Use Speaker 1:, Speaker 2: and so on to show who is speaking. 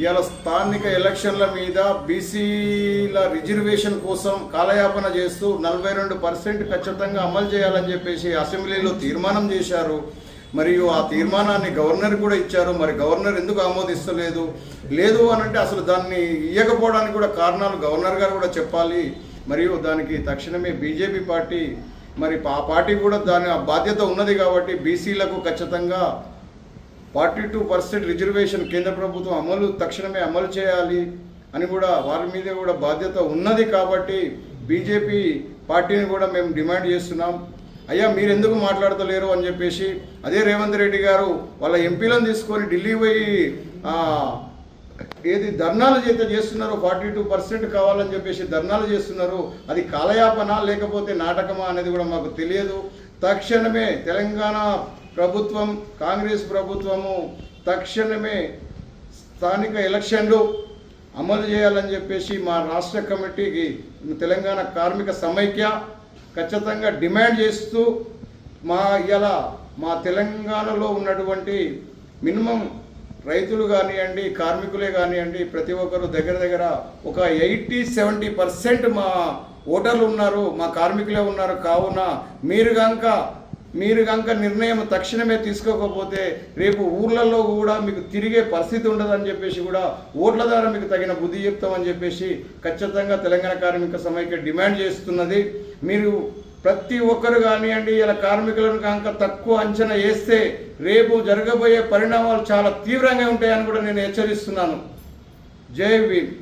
Speaker 1: ఇవాళ స్థానిక ఎలక్షన్ల మీద బీసీల రిజర్వేషన్ కోసం కాలయాపన చేస్తూ నలభై రెండు పర్సెంట్ ఖచ్చితంగా అమలు చేయాలని చెప్పేసి అసెంబ్లీలో తీర్మానం చేశారు. మరియు ఆ తీర్మానాన్ని గవర్నర్ కూడా ఇచ్చారు. మరి గవర్నర్ ఎందుకు ఆమోదిస్తలేదు? లేదు అని అంటే అసలు దాన్ని ఇవ్వకపోవడానికి కూడా కారణాలు గవర్నర్ గారు కూడా చెప్పాలి. మరియు దానికి తక్షణమే బీజేపీ పార్టీ మరి ఆ పార్టీ కూడా దాని ఆ బాధ్యత ఉన్నది కాబట్టి బీసీలకు ఖచ్చితంగా ఫార్టీ టూ పర్సెంట్ రిజర్వేషన్ కేంద్ర ప్రభుత్వం అమలు తక్షణమే అమలు చేయాలి అని కూడా వారి మీద కూడా బాధ్యత ఉన్నది కాబట్టి బీజేపీ పార్టీని కూడా మేము డిమాండ్ చేస్తున్నాం. అయ్యా మీరు ఎందుకు మాట్లాడతలేరు అని చెప్పేసి అదే రేవంత్ రెడ్డి గారు వాళ్ళ ఎంపీలను తీసుకొని ఢిల్లీ పోయి ఏది ధర్నాలు చేత చేస్తున్నారు ఫార్టీ టూ పర్సెంట్ కావాలని చెప్పేసి ధర్నాలు చేస్తున్నారు. అది కాలయాపన లేకపోతే నాటకమా అనేది కూడా మాకు తెలియదు. తక్షణమే తెలంగాణ ప్రభుత్వం కాంగ్రెస్ ప్రభుత్వము తక్షణమే స్థానిక ఎలక్షన్లు అమలు చేయాలని చెప్పేసి మా రాష్ట్ర కమిటీకి తెలంగాణ కార్మిక సమైక్య ఖచ్చితంగా డిమాండ్ చేస్తూ మా ఇలా మా తెలంగాణలో ఉన్నటువంటి మినిమం రైతులు కానివ్వండి కార్మికులే కానివ్వండి ప్రతి ఒక్కరు దగ్గర దగ్గర ఒక ఎయిటీ సెవెంటీ పర్సెంట్ మా ఓటర్లు ఉన్నారు మా కార్మికులే ఉన్నారు. కావున మీరు కనుక మీరు కనుక నిర్ణయం తక్షణమే తీసుకోకపోతే రేపు ఊర్లలో కూడా మీకు తిరిగే పరిస్థితి ఉండదని చెప్పేసి కూడా ఓట్ల ద్వారా మీకు తగిన బుద్ధి చెప్తామని చెప్పేసి ఖచ్చితంగా తెలంగాణ కార్మిక సమైక్య డిమాండ్ చేస్తున్నది. మీరు ప్రతి ఒక్కరు కానివ్వండి ఇలా కార్మికులను కనుక తక్కువ అంచనా వేస్తే రేపు జరగబోయే పరిణామాలు చాలా తీవ్రంగా ఉంటాయని కూడా నేను హెచ్చరిస్తున్నాను. జై భీమ్.